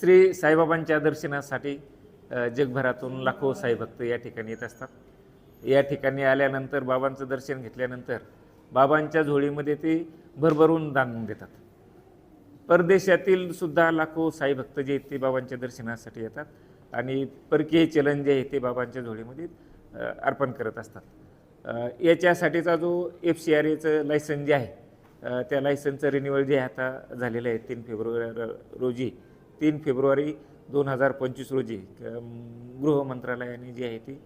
श्री साईबाबांच्या दर्शनासाठी जगभरातून लाखो साईभक्त या ठिकाणी येत असतात. या ठिकाणी आल्यानंतर बाबांचं दर्शन घेतल्यानंतर बाबांच्या झोळीमध्ये ते भरभरून दान देतात. परदेशातील सुद्धा लाखो साईभक्त जे आहेत ते बाबांच्या दर्शनासाठी येतात आणि परकीय चलन जे आहे ते बाबांच्या झोळीमध्ये अर्पण करत असतात. याच्यासाठीचा जो एफ सी आर एचं लायसन जे आहे त्या लायसनचं रिन्युअल जे आता झालेलं आहे तीन फेब्रुवारी र- रोजी तीन फेब्रुवारी दोन हजार पंचवीस रोजी गृह मंत्रालयाने जे आहे ती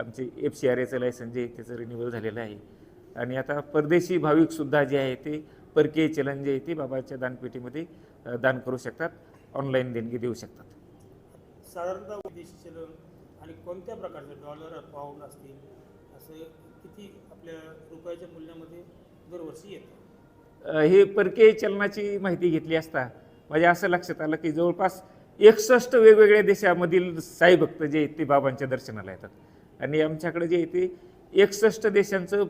आमचे एफ सी आर एचं लायसन जे आहे त्याचं रिन्युअल झालेलं आहे. आणि आता परदेशी भाविकसुद्धा जे आहे ते परकीय चलन जे आहे ते बाबाच्या दानपेटीमध्ये दान करू शकतात ऑनलाईन देणगी देऊ शकतात. साधारणतः विदेशी चलन आणि कोणत्या प्रकारचे डॉलर पाऊंड असतील असं किती आपल्या रुपयाच्या मूल्यामध्ये दरवर्षी येतं? हे परकीय चलनाची माहिती घेतली असता माझ्या असं लक्षात आलं की जवळपास एकसष्ट वेगवेगळ्या देशामधील साई भक्त जे आहेत ते बाबांच्या दर्शनाला येतात. आणि आमच्याकडे जे आहे ते एकसष्ट देशांचं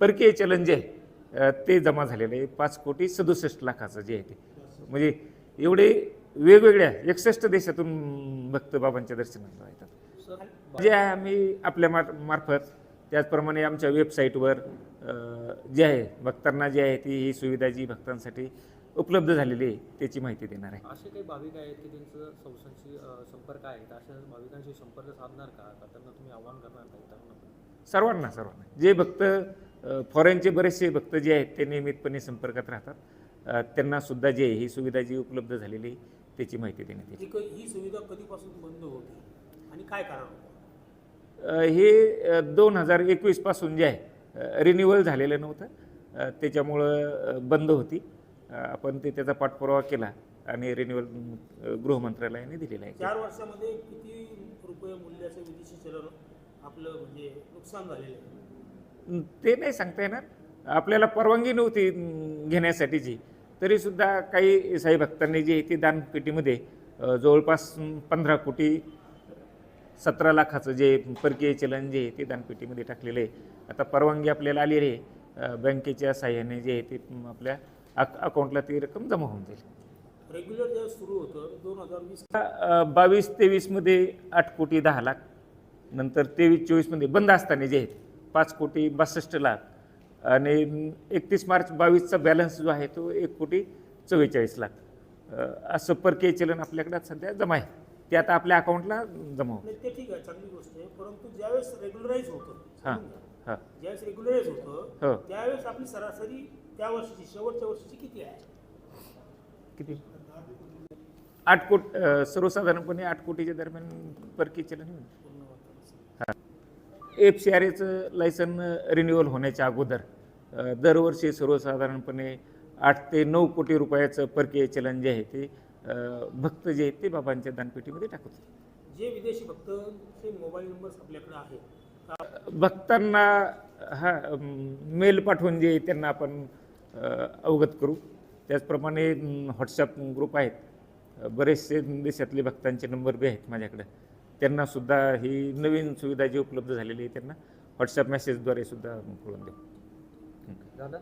परकीय चलन जे आहे ते जमा झालेलं आहे. पाच कोटी सदुसष्ट लाखाचं जे आहे ते. म्हणजे एवढे वेगवेगळ्या एकसष्ट देशातून भक्त बाबांच्या दर्शनाला येतात. जे आहे आम्ही आपल्या मार मार्फत त्याचप्रमाणे आमच्या वेबसाईटवर जे आहे भक्तांना जी आहे ती ही सुविधा जी भक्तांसाठी उपलब्ध झालेली आहे त्याची माहिती देणार आहे. असे काही भाविक आहेत की त्यांचं संस्थांशी संपर्क आहे तर अशा भाविकांशी संपर्क साधणार का? त्यांना तुम्ही आव्हान करणार का इतरांना सर्वांना सर्वांना. जे भक्त फॉरेनचे बरेचसे भक्त जे आहेत ते नियमितपणे संपर्कात राहतात. त्यांना सुद्धा जे आहे ही सुविधा जी उपलब्ध झालेली आहे त्याची माहिती देण्यात येईल. ही ही सुविधा कधीपासून बंद होती? आणि काय कारण हे दोन हजार एकवीसपासून जे आहे रिन्युअल झालेलं नव्हतं. त्याच्यामुळं बंद होती. आपण ते त्याचा पाठपुरावा केला आणि रिन्युअल गृह मंत्रालयाने दिलेला आहे. चार वर्षामध्ये किती रुपये मूल्याचं विदेशी चलन आपलं म्हणजे नुकसान झालेलं आहे? ते नाही सांगता येणार. आपल्याला परवानगी नव्हती घेण्यासाठीची तरीसुद्धा काही साई भक्तांनी जी आहे ती दानपेटीमध्ये जवळपास पंधरा कोटी सतरा लाखाचं जे परकीय चलन जे आहे ते दानपेटीमध्ये टाकलेलं आहे. आता परवानगी आपल्याला आली आहे. बँकेच्या साह्याने जे आहे ते आपल्या अक अकाउंटला ती रक्कम जमा होऊन जाईल. रेग्युलर जेव्हा सुरू होतं दोन हजार वीस अ, बावीस तेवीसमध्ये आठ कोटी दहा लाख. नंतर तेवीस चोवीसमध्ये बंद असताना जे आहेत पाच कोटी बासष्ट लाख. आणि एकतीस मार्च बावीसचा बॅलन्स जो आहे तो एक कोटी चव्वेचाळीस लाख. अ, असं परकीय चलन आपल्याकडे सध्या जमा आहे. ते आता आपल्या अकाउंटला जमा नाही ते ठीक आहे चांगली गोष्ट आहे. परंतु ज्यावेळेस रेग्युलराईज होतं हां समजून घ्या. हां. ज्यावेळेस रेग्युलराईज हो. होतं त्यावेळेस आपली सरासरी त्या वर्षीची शेवटच्या वर्षीची किती आहे? किती? आठ कोट. अ, सर्वसाधारणपणे आठ कोटीच्या दरम्यान परकीय चलन. एफ सी आर एचं लायसन रिन्युअल होण्याच्या अगोदर अ, दरवर्षी सर्वसाधारणपणे आठ ते नऊ कोटी रुपयाचं परकीय चलन जे आहे ते अ, भक्त जे आहेत ते बाबांच्या दानपेटीमध्ये टाकत होते. जे विदेशी भक्तांचे मोबाईल नंबर्स आपल्याकडे आहेत. भक्तांना हा मेल पाठवून जे आहे त्यांना आपण अवगत करू. त्याचप्रमाणे व्हॉट्सअप ग्रुप आहेत. बरेचसे देशातले भक्तांचे नंबर बी आहेत माझ्याकडे. त्यांनासुद्धा ही नवीन सुविधा जी उपलब्ध झालेली आहे त्यांना व्हॉट्सअप मेसेजद्वारे सुद्धा कळून देऊ. दादा?